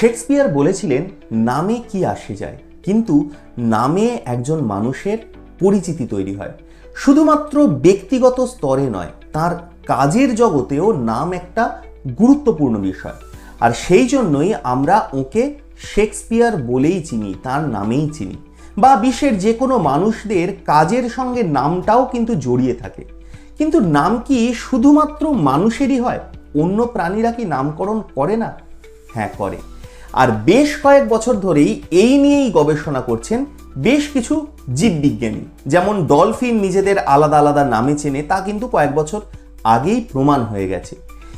Shakespeare বলেছিলেন, নামে কি আসে যায়? কিন্তু নামে একজন মানুষের পরিচিতি তৈরি হয়। শুধুমাত্র ব্যক্তিগত স্তরে নয়, তার কাজের জগতেও নাম একটা গুরুত্বপূর্ণ বিষয়। আর সেই জন্যই আমরা ওকে শেক্সপিয়ার বলেই চিনি, তার নামেই চিনি। বা বিশ্বের যে কোনো মানুষদের কাজের সঙ্গে নামটাও কিন্তু জড়িয়ে থাকে। কিন্তু নাম কি শুধুমাত্র মানুষেরই হয়? অন্য প্রাণীরা কি নামকরণ করে না? হ্যাঁ করে। আর বেশ কয়েক বছর ধরেই এই নিয়েই গবেষণা করছেন বেশ কিছু জীববিজ্ঞানী। যেমন ডলফিন নিজেদের আলাদা আলাদা নামে চেনে, তা কিন্তু কয়েক বছর আগেই প্রমাণ হয়ে গেছে।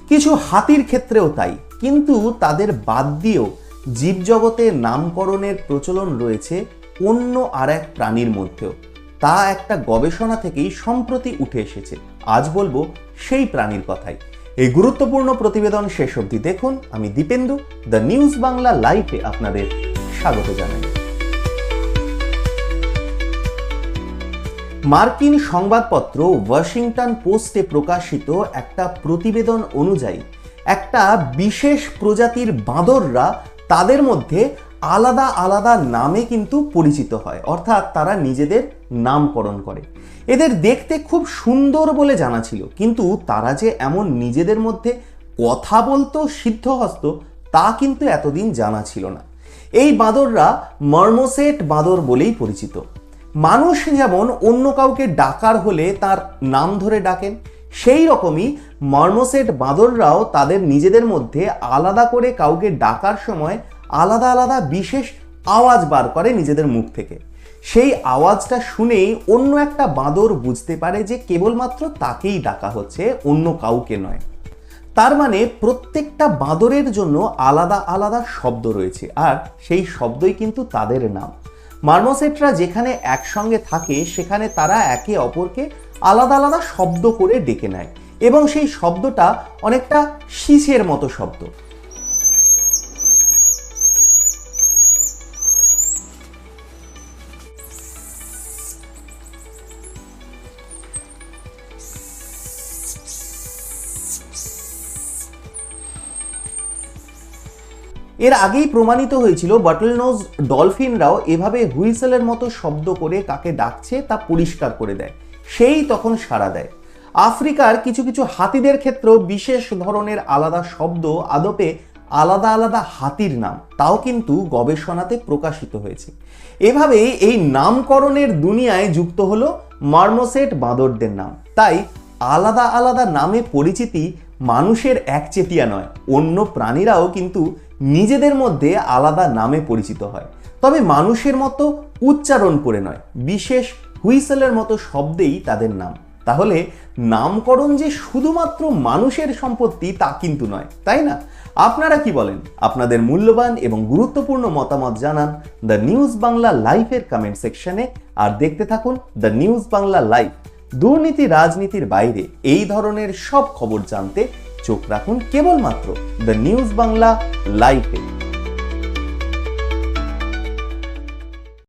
কিছু হাতির ক্ষেত্রেও তাই, কিন্তু তাদের বাদ দিয়েও জীবজগতে নামকরণের প্রচলন রয়েছে অন্য আর এক প্রাণীর মধ্যেও। তা একটা গবেষণা থেকেই সম্প্রতি উঠে এসেছে। আজ বলব সেই প্রাণীর কথাই। এই গুরুত্বপূর্ণ প্রতিবেদন শেষ অবধি দেখুন। আমি দীপেন্দু দ্য নিউজ বাংলা লাইভে আপনাদের স্বাগত জানাই। মার্কিন সংবাদপত্র ওয়াশিংটন পোস্টে প্রকাশিত একটা প্রতিবেদন অনুযায়ী, একটা বিশেষ প্রজাতির বাঁদররা তাদের মধ্যে আলাদা আলাদা নামে কিন্তু পরিচিত হয়। অর্থাৎ তারা নিজেদের নামকরণ করে। এদের দেখতে খুব সুন্দর বলে জানা ছিল, কিন্তু তারা যে এমন নিজেদের মধ্যে কথা বলতো সিদ্ধহস্ত, তা কিন্তু এতদিন জানা ছিল না। এই বাঁদররা মর্মোসেট বাঁদর বলেই পরিচিত। মানুষ যেমন অন্য কাউকে ডাকার হলে তার নাম ধরে ডাকেন, সেই রকমই মর্মোসেট বাঁদররাও তাদের নিজেদের মধ্যে আলাদা করে কাউকে ডাকার সময় আলাদা আলাদা বিশেষ আওয়াজ বার করে নিজেদের মুখ থেকে। সেই আওয়াজটা শুনেই অন্য একটা বাঁদর বুঝতে পারে যে কেবলমাত্র তাকেই ডাকা হচ্ছে, অন্য কাউকে নয়। তার মানে প্রত্যেকটা বাঁদরের জন্য আলাদা আলাদা শব্দ রয়েছে, আর সেই শব্দই কিন্তু তাদের নাম। মার্মোসেটরা যেখানে একসঙ্গে থাকে, সেখানে তারা একে অপরকে আলাদা আলাদা শব্দ করে ডেকে নেয়, এবং সেই শব্দটা অনেকটা শীষের মতো শব্দ। এর আগেই প্রমাণিত হয়েছিল বাটলনোজ ডলফিনরাও এভাবে হুইসেলের মতো শব্দ করে কাকে ডাকছে তা পরিষ্কার করে দেয়। সেই তখন সাড়া দেয়। আফ্রিকার কিছু কিছু হাতিদের ক্ষেত্রেও বিশেষ ধরনের আলাদা শব্দ, আদপে আলাদা আলাদা হাতির নাম, তাও কিন্তু গবেষণাতে প্রকাশিত হয়েছে। এভাবে এই নামকরণের দুনিয়ায় যুক্ত হলো মার্মোসেট বাঁদরদের নাম। তাই আলাদা আলাদা নামে পরিচিতি মানুষের একচেটিয়া নয়, অন্য প্রাণীরাও কিন্তু নিজেদের মধ্যে আলাদা নামে পরিচিত হয়। তবে মানুষের মতো উচ্চারণ করে নয়, বিশেষ হুইসেলের মতো শব্দেই তাদের নাম। তাহলে নামকরণ যে শুধুমাত্র মানুষের সম্পত্তি তা কিন্তু নয়, তাই না? আপনারা কি বলেন? আপনাদের মূল্যবান এবং গুরুত্বপূর্ণ মতামত জানান দ্য নিউজ বাংলা লাইভের কমেন্ট সেকশনে আর দেখতে থাকুন দ্য নিউজ বাংলা লাইভ দুর্নীতি রাজনীতির বাইরে এই ধরনের সব খবর জানতে চোখ রাখুন কেবলমাত্র দ্য নিউজ বাংলা লাইভে